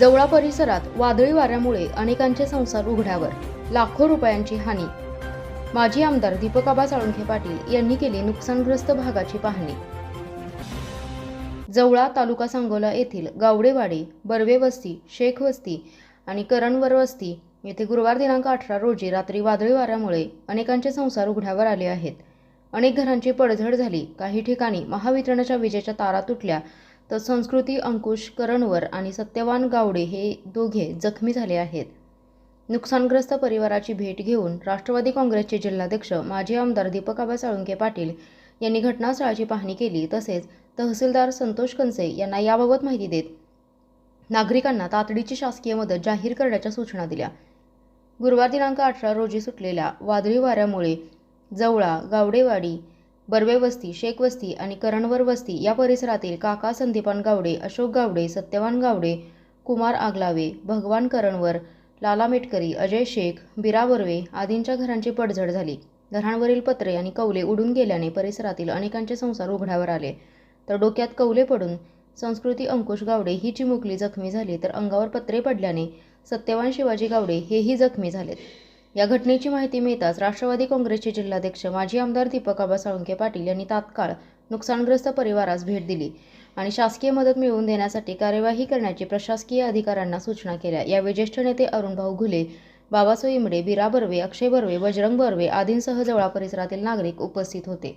जवळा परिसरात वादळी वाऱ्यामुळे अनेकांचे संसार उघड्यावर. लाखो रुपयांची हानी. माजी आमदार दीपकाबा साळुंखे पाटील यांनी केली नुकसानग्रस्त भागाची पाहणी. जवळा तालुका सांगोला येथील गावडेवाडी बर्वे वस्ती शेख वस्ती आणि करणवर वस्ती येथे गुरुवार दिनांक अठरा रोजी रात्री वादळी वाऱ्यामुळे अनेकांचे संसार उघड्यावर आले आहेत. अनेक घरांची पडझड झाली. काही ठिकाणी महावितरणाच्या विजेच्या तारा तुटल्या. तर संस्कृती अंकुश करणवर आणि सत्यवान गावडे हे दोघे जखमी झाले आहेत. नुकसानग्रस्त परिवाराची भेट घेऊन राष्ट्रवादी काँग्रेसचे जिल्हाध्यक्ष माजी आमदार दीपकाबा साळुंके पाटील यांनी घटनास्थळाची पाहणी केली. तसेच तहसीलदार संतोष कंसे यांना याबाबत माहिती देत नागरिकांना तातडीची शासकीय मदत जाहीर करण्याच्या सूचना दिल्या. गुरुवार दिनांक अठरा रोजी सुटलेल्या वादळी वाऱ्यामुळे जवळा गावडेवाडी बर्वे वस्ती शेख वस्ती आणि करणवर वस्ती या परिसरातील काका संदीपान गावडे अशोक गावडे सत्यवान गावडे कुमार आगलावे भगवान करणवर लाला मेटकरी अजय शेख बिरा बर्वे आदींच्या घरांची पडझड झाली. घरांवरील पत्रे आणि कौले उडून गेल्याने परिसरातील अनेकांचे संसार उघड्यावर आले. तर डोक्यात कौले पडून संस्कृती अंकुश गावडे ही चिमुकली जखमी झाली तर अंगावर पत्रे पडल्याने सत्यवान शिवाजी गावडे हेही जखमी झालेत. या घटनेची माहिती मिळताच राष्ट्रवादी काँग्रेसचे जिल्हाध्यक्ष माजी आमदार दीपक आबा साळुंके पाटील यांनी तात्काळ नुकसानग्रस्त परिवारास भेट दिली आणि शासकीय मदत मिळवून देण्यासाठी कार्यवाही करण्याची प्रशासकीय अधिकाऱ्यांना सूचना केल्या. यावेळी ज्येष्ठ नेते अरुणभाऊ घुले बाबासो इमडे बिरा बर्वे अक्षय बर्वे बजरंग बर्वे आदींसह जवळा परिसरातील नागरिक उपस्थित होते.